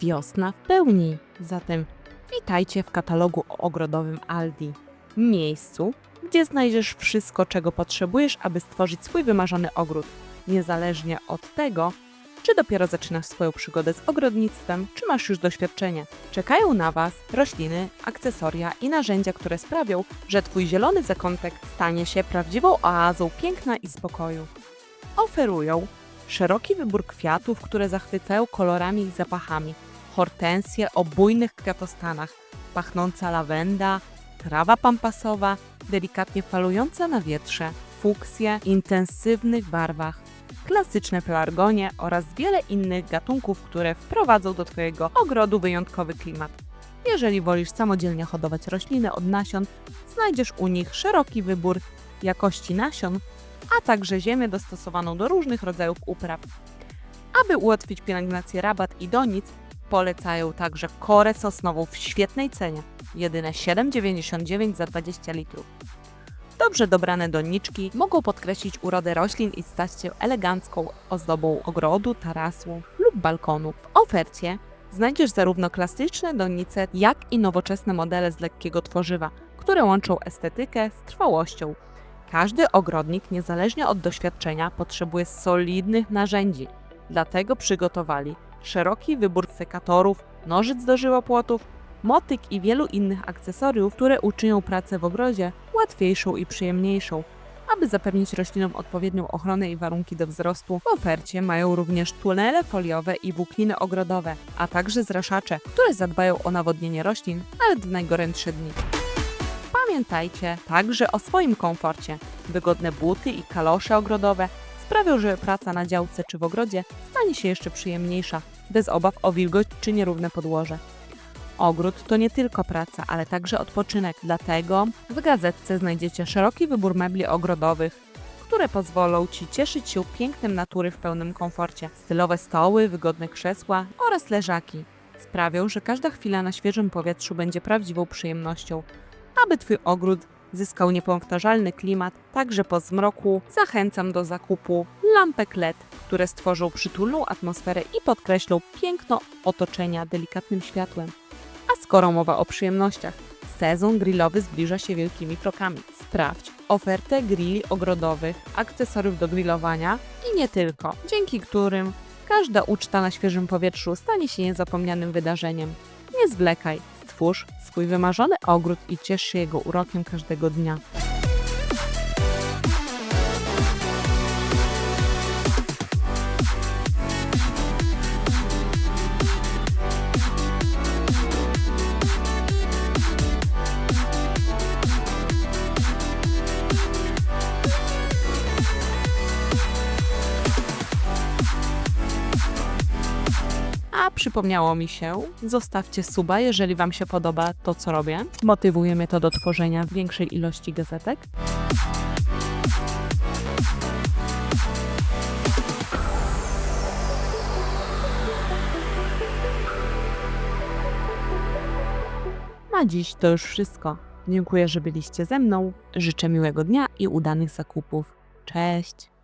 Wiosna w pełni. Zatem witajcie w katalogu ogrodowym Aldi. Miejscu, gdzie znajdziesz wszystko, czego potrzebujesz, aby stworzyć swój wymarzony ogród. Niezależnie od tego, czy dopiero zaczynasz swoją przygodę z ogrodnictwem, czy masz już doświadczenie. Czekają na Was rośliny, akcesoria i narzędzia, które sprawią, że Twój zielony zakątek stanie się prawdziwą oazą piękna i spokoju. Oferują szeroki wybór kwiatów, które zachwycają kolorami i zapachami. Hortensje o bujnych kwiatostanach, pachnąca lawenda, trawa pampasowa, delikatnie falująca na wietrze, fuksje w intensywnych barwach, klasyczne pelargonie oraz wiele innych gatunków, które wprowadzą do Twojego ogrodu wyjątkowy klimat. Jeżeli wolisz samodzielnie hodować rośliny od nasion, znajdziesz u nich szeroki wybór jakości nasion, a także ziemię dostosowaną do różnych rodzajów upraw. Aby ułatwić pielęgnację rabat i donic, polecają także korę sosnową w świetnej cenie, jedyne 7,99 za 20 litrów. Dobrze dobrane doniczki mogą podkreślić urodę roślin i stać się elegancką ozdobą ogrodu, tarasu lub balkonu. W ofercie znajdziesz zarówno klasyczne donice, jak i nowoczesne modele z lekkiego tworzywa, które łączą estetykę z trwałością. Każdy ogrodnik, niezależnie od doświadczenia, potrzebuje solidnych narzędzi. Dlatego przygotowali szeroki wybór sekatorów, nożyc do żyłopłotów, motyk i wielu innych akcesoriów, które uczynią pracę w ogrodzie łatwiejszą i przyjemniejszą. Aby zapewnić roślinom odpowiednią ochronę i warunki do wzrostu, w ofercie mają również tunele foliowe i włókniny ogrodowe, a także zraszacze, które zadbają o nawodnienie roślin nawet w najgorętsze dni. Pamiętajcie także o swoim komforcie. Wygodne buty i kalosze ogrodowe sprawią, że praca na działce czy w ogrodzie stanie się jeszcze przyjemniejsza, bez obaw o wilgoć czy nierówne podłoże. Ogród to nie tylko praca, ale także odpoczynek, dlatego w gazetce znajdziecie szeroki wybór mebli ogrodowych, które pozwolą Ci cieszyć się pięknem natury w pełnym komforcie. Stylowe stoły, wygodne krzesła oraz leżaki sprawią, że każda chwila na świeżym powietrzu będzie prawdziwą przyjemnością. Aby Twój ogród zyskał niepowtarzalny klimat, także po zmroku zachęcam do zakupu lampek LED, które stworzą przytulną atmosferę i podkreślą piękno otoczenia delikatnym światłem. Skoro mowa o przyjemnościach, sezon grillowy zbliża się wielkimi krokami. Sprawdź ofertę grilli ogrodowych, akcesoriów do grillowania i nie tylko, dzięki którym każda uczta na świeżym powietrzu stanie się niezapomnianym wydarzeniem. Nie zwlekaj, stwórz swój wymarzony ogród i ciesz się jego urokiem każdego dnia. A przypomniało mi się, zostawcie suba, jeżeli Wam się podoba to, co robię. Motywuje mnie to do tworzenia większej ilości gazetek. Na dziś to już wszystko. Dziękuję, że byliście ze mną. Życzę miłego dnia i udanych zakupów. Cześć!